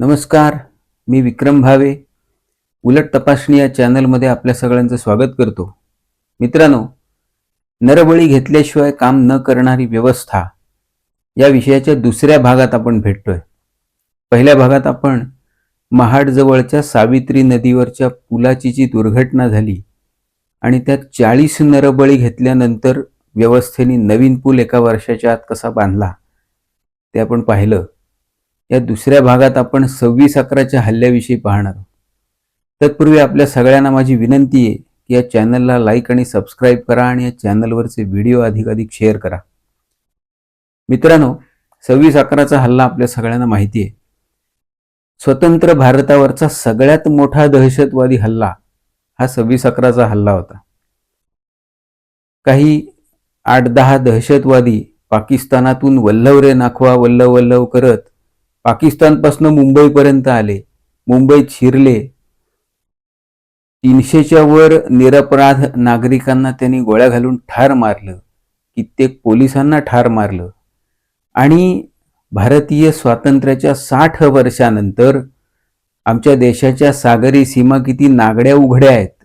नमस्कार मी विक्रम भावे. उलट तपासणी या चॅनलमध्ये आपल्या सगळ्यांचं स्वागत करतो. मित्रांनो नरबळी घेतल्याशिवाय काम न करणारी व्यवस्था या विषयाच्या दुसऱ्या भागात आपण भेटतोय. पहिल्या भागात आपण महाडजवळच्या सावित्री नदीवरच्या पुलाची जी दुर्घटना झाली आणि त्यात चाळीस नरबळी घेतल्यानंतर व्यवस्थेने नवीन पूल एका वर्षाच्या आत कसा बांधला ते आपण पाहिलं. या दुसऱ्या भागात आपण सव्वीस अकराच्या हल्ल्याविषयी पाहणार आहोत. तत्पूर्वी आपल्या सगळ्यांना माझी विनंती आहे की या चॅनलला लाईक आणि सबस्क्राईब करा आणि या चॅनलवरचे व्हिडिओ अधिकाधिक शेअर करा. मित्रांनो सव्वीस अकराचा हल्ला आपल्या सगळ्यांना माहिती आहे. स्वतंत्र भारतावरचा सगळ्यात मोठा दहशतवादी हल्ला हा सव्वीस अकराचा हल्ला होता. काही आठ दहा दहशतवादी पाकिस्तानातून वल्लव रे नाखवा वल्लव वल्लव करत पाकिस्तानपासून मुंबईपर्यंत आले. मुंबईत शिरले. तीनशेच्या वर निरपराध नागरिकांना त्यांनी गोळ्या घालून ठार मारलं. कित्येक पोलिसांना ठार मारलं. आणि भारतीय स्वातंत्र्याच्या साठ वर्षानंतर आमच्या देशाच्या सागरी सीमा किती नागड्या उघड्या आहेत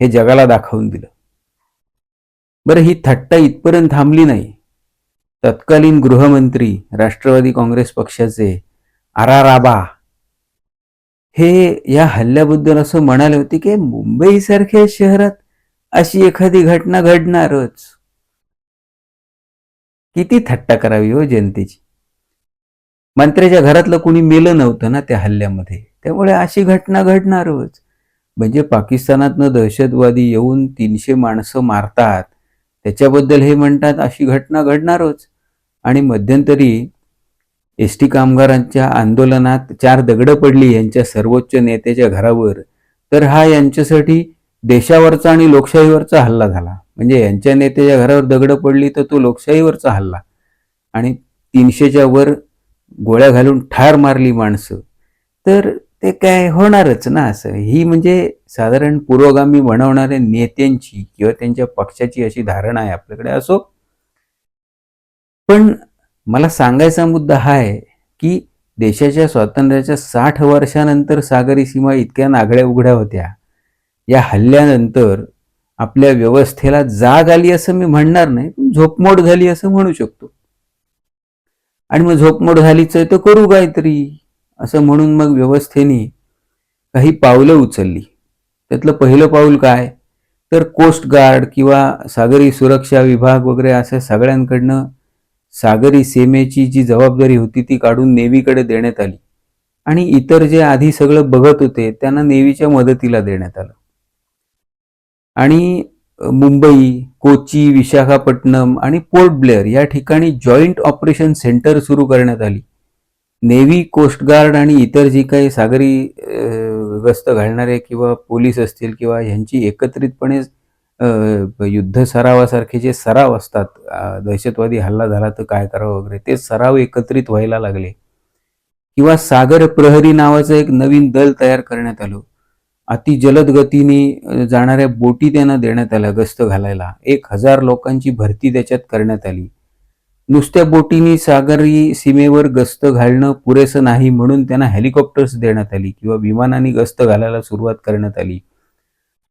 हे जगाला दाखवून दिलं. बरं ही थट्टा इथपर्यंत थांबली नाही. तत्कालीन गृहमंत्री राष्ट्रवादी काँग्रेस पक्षाचे आराराबा. हे या हल्ल्याबद्दल असं म्हणाले होते की मुंबईसारख्या शहरात अशी एखादी घटना घडणारच. किती थट्टा करावी हो जनतेची. मंत्र्याच्या घरातलं कोणी मेलं नव्हतं ना त्या हल्ल्यामध्ये. त्यामुळे अशी घटना घडणारच. म्हणजे पाकिस्तानातनं दहशतवादी येऊन तीनशे माणसं मारतात. त्याच्याबद्दल हे म्हणतात अशी घटना घडणारच. आणि मध्यंतरी एस टी कामगारांच्या आंदोलनात चार दगडं पडली यांच्या सर्वोच्च नेत्याच्या घरावर. तर हा यांच्यासाठी देशावरचा आणि लोकशाहीवरचा हल्ला झाला. म्हणजे यांच्या नेत्याच्या घरावर दगडं पडली तर तो लोकशाहीवरचा हल्ला. आणि तीनशेच्या वर गोळ्या घालून ठार मारली माणसं. तर ते काय होणारच ना असं. ही म्हणजे साधारण पुरोगामी बनवणाऱ्या नेत्यांची किंवा त्यांच्या पक्षाची अशी धारणा आहे आपल्याकडे असो. पण मला सांगायचा मुद्दा हा आहे की देशाच्या स्वातंत्र्याच्या साठ वर्षानंतर सागरी सीमा इतक्या नागड्या उघड्या होत्या. या हल्ल्यानंतर आपल्या व्यवस्थेला जाग आली असं मी म्हणणार नाही पण झोपमोड झाली असं म्हणू शकतो. आणि मग झोपमोड झालीच आहे तर करू काहीतरी. असं म्हणून मग व्यवस्थेने काही पावलं उचलली. त्यातलं पहिलं पाऊल काय? तर कोस्ट गार्ड किंवा सागरी सुरक्षा विभाग वगैरे अशा सगळ्यांकडनं सागरी सीमेची जी जबाबदारी होती ती काढून नेव्हीकडे देण्यात आली. आणि इतर जे आधी सगळं बघत होते त्यांना नेव्हीच्या मदतीला देण्यात आलं. आणि मुंबई कोची विशाखापट्टणम आणि पोर्ट ब्लेअर या ठिकाणी जॉईंट ऑपरेशन सेंटर सुरू करण्यात आली. नेव्ही कोस्ट गार्ड आणि इतर जी काही सागरी गस्त घालणारे किंवा पोलीस असतील किंवा ह्यांची एकत्रितपणे युद्ध सरावासारखे जे सराव असतात दहशतवादी हल्ला झाला तर काय करावं वगैरे ते सराव एकत्रित व्हायला लागले. किंवा सागर प्रहरी नावाचं एक नवीन दल तयार करण्यात आलं. अति जलद गतीने जाणाऱ्या बोटी त्यांना देण्यात आल्या गस्त घालायला. एक हजार लोकांची भरती त्याच्यात करण्यात आली. नुसत्या बोटीने सागरी सीमेवर गस्त घालणं पुरेसं नाही म्हणून त्यांना हेलिकॉप्टर्स देण्यात आली किंवा विमानाने गस्त घालायला सुरुवात करण्यात आली.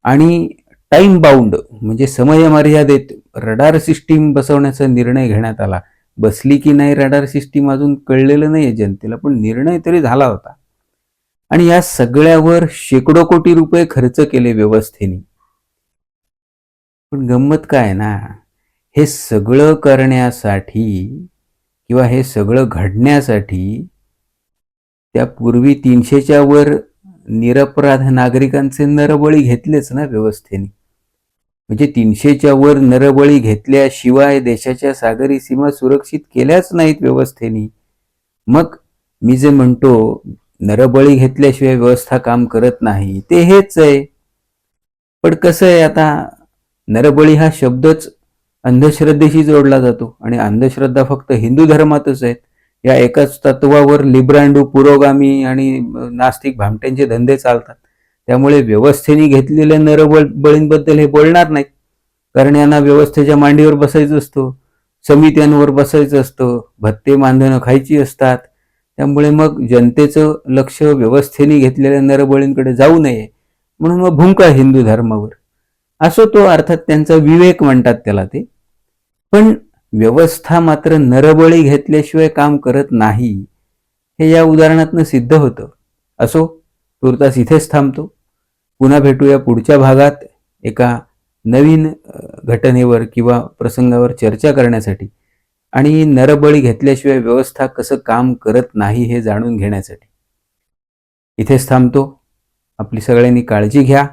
आणि टाइम बाउंड म्हणजे समय मर्यादेत रडार सिस्टीम बसवण्याचा निर्णय घेण्यात आला. बसली की नाही रडार सिस्टीम अजून कळलेलं नाही जनतेला पण निर्णय तरी झाला होता. आणि या सगळ्यावर शेकडो कोटी रुपये खर्च केले व्यवस्थेने. पण गंमत काय ना? हे सगळं करण्यासाठी किंवा हे सगळं घडण्यासाठी त्यापूर्वी तीनशेच्या वर निरपराध नागरिकांचे नरबळी घेतलेच ना व्यवस्थेने. म्हणजे तीनशेच्या वर नरबळी घेतल्याशिवाय देशाच्या सागरी सीमा सुरक्षित केल्याच नाहीत व्यवस्थेने. मग मी जे म्हणतो नरबळी घेतल्याशिवाय व्यवस्था काम करत नाही ते हेच आहे. पण कसं आहे आता नरबळी हा शब्दच अंधश्रद्धेशी जोडला जातो आणि अंधश्रद्धा फक्त हिंदू धर्मातच आहेत. या एकाच तत्वावर लिब्रांडू पुरोगामी आणि नास्तिक भामट्यांचे धंदे चालतात. त्यामुळे व्यवस्थेने घेतलेल्या नरबळ बळींबद्दल हे बोलणार नाहीत. कारण यांना व्यवस्थेच्या मांडीवर बसायचं असतं समित्यांवर बसायचं असतं भत्ते मानधनं खायची असतात. त्यामुळे मग जनतेचं लक्ष व्यवस्थेने घेतलेल्या नरबळींकडे जाऊ नये. म्हणून मग भुंका हिंदू धर्मावर. असो तो अर्थात त्यांचा विवेक म्हणतात त्याला ते. पण व्यवस्था मात्र नरबळी घेतल्याशिवाय काम करत नाही हे या उदाहरणातनं सिद्ध होतं. असो तुर्तास इथेच थांबतो. पुन्हा भेटूया पुढच्या भागात एका नवीन घटनेवर किंवा प्रसंगावर चर्चा करण्यासाठी आणि नरबळी घेतल्याशिवाय व्यवस्था कसं काम करत नाही हे जाणून घेण्यासाठी. इथेच थांबतो. आपली सगळ्यांनी काळजी घ्या.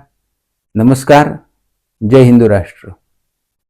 नमस्कार. जय हिंदू राष्ट्र.